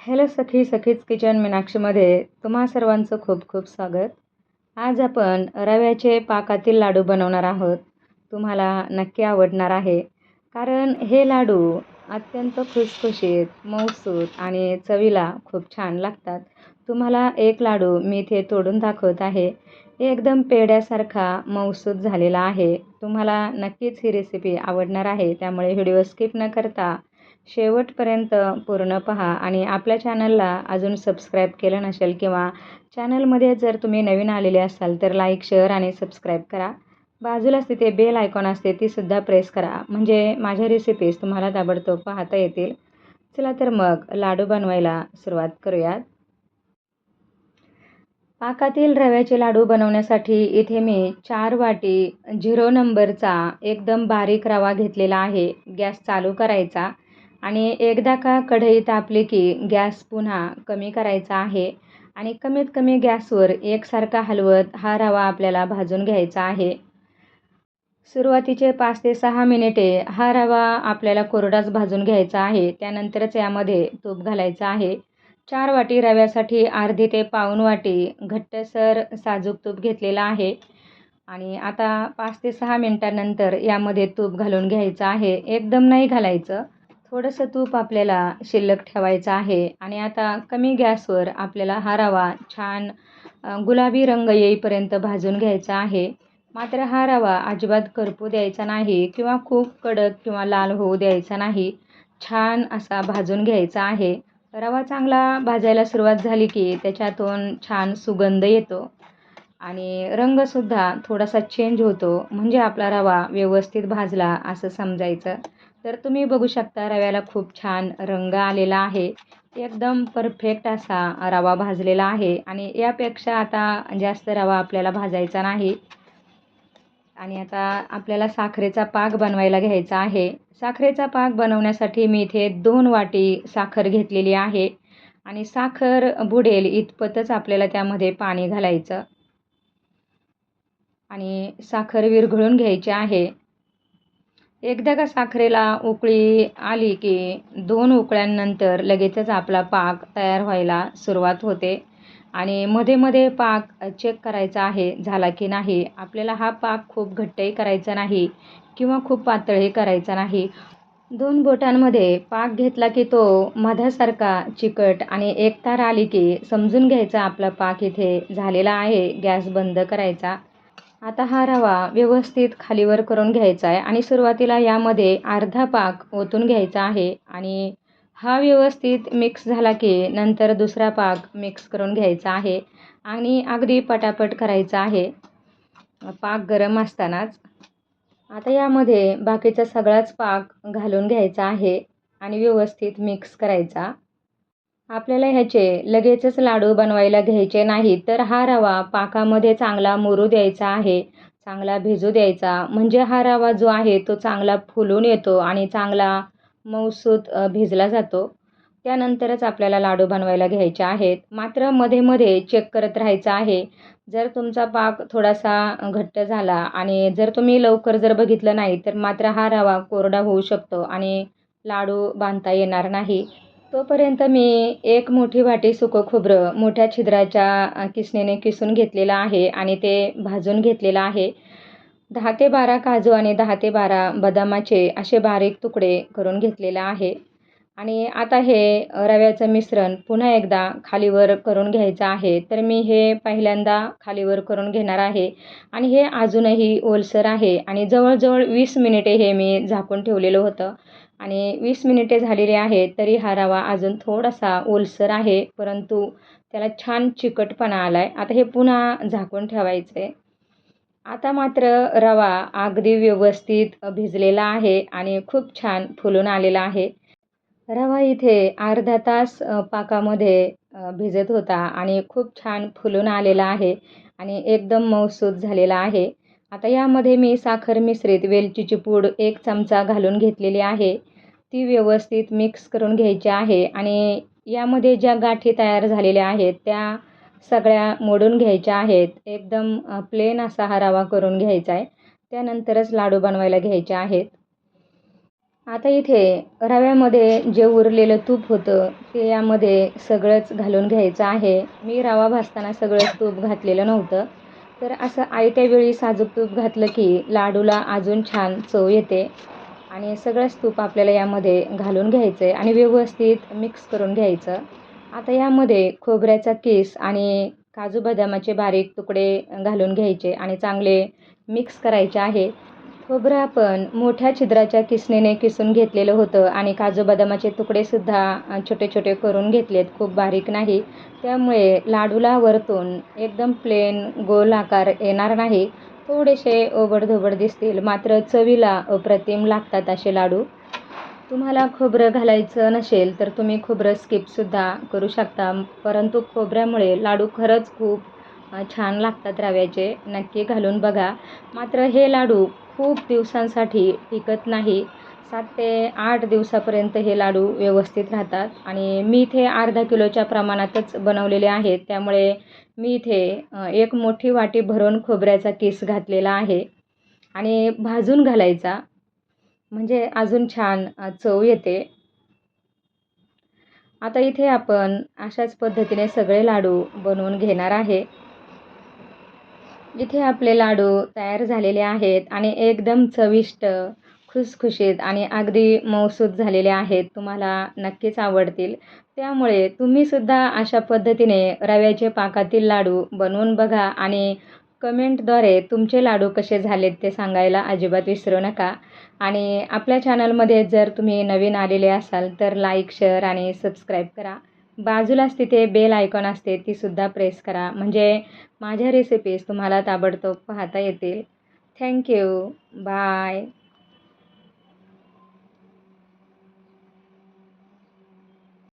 Hello सखी सखीच kitchen मीनाक्षीमध्ये तुम्हा सर्वांचं खूप खूप स्वागत. आज आपण रव्याचे पाकातील लाडू बनवणार आहोत. तुम्हाला नक्की आवडणार आहे. कारण हे लाडू अत्यंत खुसखुशीत मऊसूत आणि चवीला खूप छान लागतात. तुम्हाला एक लाडू मी इथे तोडून दाखवत आहे. एकदम पेड्यासारखा मऊसूत झालेला आहे. तुम्हाला नक्कीच ही रेसिपी आवडणार आहे. त्यामुळे व्हिडिओ स्किप न करता शेवटपर्यंत पूर्ण पहा आणि आपल्या चॅनलला अजून सबस्क्राईब केलं नसेल किंवा चॅनलमध्ये जर तुम्ही नवीन आलेले असाल तर लाईक शेअर आणि सबस्क्राईब करा. बाजूलाच तिथे बेल आयकॉन असते तीसुद्धा प्रेस करा. म्हणजे माझ्या रेसिपीज तुम्हाला ताबडतोब पाहता येतील. चला तर मग लाडू बनवायला सुरुवात करूयात. पाकातील रव्याचे लाडू बनवण्यासाठी इथे मी चार वाटी झिरो नंबरचा एकदम बारीक रवा घेतलेला आहे. गॅस चालू करायचा. आणि एकदा का कढई तापली की गॅस पुन्हा कमी करायचा आहे आणि कमीत कमी गॅसवर एकसारखा हलवत हा रवा आपल्याला भाजून घ्यायचा आहे. सुरुवातीचे पाच ते सहा मिनिटे हा रवा आपल्याला कोरडाच भाजून घ्यायचा आहे. त्यानंतरच यामध्ये तूप घालायचं आहे. चार वाटी रव्यासाठी अर्धी ते पाऊण वाटी घट्टसर साजूक तूप घेतलेला आहे. आणि आता पाच ते सहा मिनटानंतर यामध्ये तूप घालून घ्यायचं आहे. एकदम नाही घालायचं. थोडंसं तूप आपल्याला शिल्लक ठेवायचं आहे. आणि आता कमी गॅसवर आपल्याला हा रवा छान गुलाबी रंग येईपर्यंत भाजून घ्यायचा आहे. मात्र हा रवा अजिबात करपू द्यायचा नाही किंवा खूप कडक किंवा लाल होऊ द्यायचा नाही. छान असा भाजून घ्यायचा आहे. रवा चांगला भाजायला सुरुवात झाली की त्याच्यातून छान सुगंध येतो. आणि रंगसुद्धा थोडासा चेंज होतो. म्हणजे आपला रवा व्यवस्थित भाजला असं समजायचं. तर तुम्ही बघू शकता रव्याला खूप छान रंग आलेला आहे. एकदम परफेक्ट असा रवा भाजलेला आहे. आणि यापेक्षा आता जास्त रवा आपल्याला भाजायचा नाही. आणि आता आपल्याला साखरेचा पाक बनवायला घ्यायचा आहे. साखरेचा पाक बनवण्यासाठी मी इथे दोन वाटी साखर घेतलेली आहे. आणि साखर बुडेल इतपतच आपल्याला त्यामध्ये पाणी घालायचं. आणि साखर विरघळून घ्यायची आहे. एकदा का साखरेला उकळी आली की दोन उकळ्यांनंतर लगेचच आपला पाक तयार व्हायला सुरुवात होते. आणि मध्ये मध्ये पाक चेक करायचा आहे झाला की नाही? आपल्याला हा पाक खूप घट्टही करायचा नाही किंवा खूप पातळही करायचा नाही. दोन बोटांमध्ये पाक घेतला की तो मधासारखा चिकट आणि एक तार आली की समजून घ्यायचा आपला पाक इथे झालेला आहे गॅस बंद करायचा. आता हा रवा व्यवस्थित खालीवर करून घ्यायचा आहे आणि सुरुवातीला यामध्ये अर्धा पाक ओतून घ्यायचा आहे आणि हा व्यवस्थित मिक्स झाला की नंतर दुसरा पाक मिक्स करून घ्यायचा आहे आणि अगदी पटापट करायचा आहे. पाक गरम असतानाच. आता यामध्ये बाकीचा सगळाच पाक घालून घ्यायचा आहे आणि व्यवस्थित मिक्स करायचा. आपल्याला ह्याचे लगेचच लाडू बनवायला घ्यायचे नाही तर हा रवा पाकामध्ये चांगला मुरू द्यायचा आहे चांगला भिजू द्यायचा. म्हणजे हा रवा जो आहे तो चांगला फुलून येतो आणि चांगला मऊसूत भिजला जातो. त्यानंतरच आपल्याला लाडू बनवायला घ्यायचे आहेत. मात्रमध्ये मध्ये चेक करत राहायचं आहे. जर तुमचा पाक थोडासा घट्ट झाला आणि जर तुम्ही लवकर जर बघितलं नाही तर मात्र हा रवा कोरडा होऊ शकतो आणि लाडू बांधता येणार नाही. तोपर्यंत मी एक मोठी वाटी सुकं खोबरं मोठ्या छिद्राच्या किसणीने किसून घेतलेलं आहे आणि ते भाजून घेतलेलं आहे. दहा ते बारा काजू आणि दहा ते बारा बदामाचे असे बारीक तुकडे करून घेतलेलं आहे. आणि आता हे रव्याचं मिश्रण पुन्हा एकदा खालीवर करून घ्यायचं आहे. तर मी हे पहिल्यांदा खालीवर करून घेणार आहे. आणि हे अजूनही ओलसर आहे. आणि जवळजवळ वीस मिनिटे हे मी झाकून ठेवलेलं होतं. आणि वीस मिनिटे झालेली आहे तरी हा रवा अजून थोडासा ओलसर आहे. परंतु त्याला छान चिकटपणा आला आहे आता हे पुन्हा झाकून ठेवायचं. आहे आता मात्र रवा अगदी व्यवस्थित भिजलेला आहे आणि खूप छान फुलून आलेला आहे. रवा इथे अर्धा तास पाकामध्ये भिजत होता आणि खूप छान फुलून आलेला आहे आणि एकदम मऊसूत झालेला आहे. आता यामध्ये मी साखर मिश्रित वेलचीची पूड एक चमचा घालून घेतलेली आहे. ती व्यवस्थित मिक्स करून घ्यायची आहे आणि यामध्ये ज्या गाठी तयार झालेल्या आहेत त्या सगळ्या मोडून घ्यायच्या आहेत. एकदम प्लेन असा हा रवा करून घ्यायचा आहे. त्यानंतरच लाडू बनवायला घ्यायचे आहेत. आता इथे रव्यामध्ये जे उरलेलं तूप होतं ते यामध्ये सगळंच घालून घ्यायचं आहे. मी रवा भाजताना सगळंच तूप घातलेलं नव्हतं. तर असं आयत्या वेळी साजूक तूप घातलं की लाडूला अजून छान चव येते. आणि सगळंच तूप आपल्याला यामध्ये घालून घ्यायचं आहे आणि व्यवस्थित मिक्स करून घ्यायचं. आता यामध्ये खोबऱ्याचा किस आणि काजू बदामाचे बारीक तुकडे घालून घ्यायचे आणि चांगले मिक्स करायचे आहे. खोबरं आपण मोठ्या छिद्राच्या किसणीने किसून घेतलेलं होतं आणि काजू बदामाचे तुकडेसुद्धा छोटे छोटे करून घेतलेत. खूप बारीक नाही. त्यामुळे लाडूला वरतून एकदम प्लेन गोल आकार येणार नाही. थोडेसे ओबडधोबड दिसतील. मात्र चवीला अप्रतिम लागतात असे लाडू. तुम्हाला खोबरं घालायचं नसेल तर तुम्ही खोबरं स्किपसुद्धा करू शकता. परंतु खोबऱ्यामुळे लाडू खरंच खूप छान लागतात रव्याचे. नक्की घालून बघा. मात्र हे लाडू खूप दिवसांसाठी टिकत नाही. सात ते आठ दिवसापर्यंत हे लाडू व्यवस्थित राहतात. आणि मी इथे अर्धा किलोच्या प्रमाणातच बनवलेले आहेत त्यामुळे मी इथे एक मोठी वाटी भरून खोबऱ्याचा किस घातलेला आहे. आणि भाजून घालायचा. म्हणजे अजून छान चव येते. आता इथे आपण अशाच पद्धतीने सगळे लाडू बनवून घेणार आहे. इथे आपले लाडू तयार झालेले आहेत आणि एकदम चविष्ट खुसखुशीत आणि अगदी मौसूद झालेले आहेत तुम्हाला नक्कीच आवडतील. त्यामुळे तुम्हीसुद्धा अशा पद्धतीने रव्याचे पाकातील लाडू बनवून बघा आणि कमेंटद्वारे तुमचे लाडू कसे झालेत ते सांगायला अजिबात विसरू नका. आणि आपल्या चॅनलमध्ये जर तुम्ही नवीन आलेले असाल तर लाईक शेअर आणि सबस्क्राईब करा. बाजूलाच तिथे बेल आयकॉन असते तीसुद्धा प्रेस करा. म्हणजे माझ्या रेसिपीज तुम्हाला ताबडतोब पाहता येतील. Thank you bye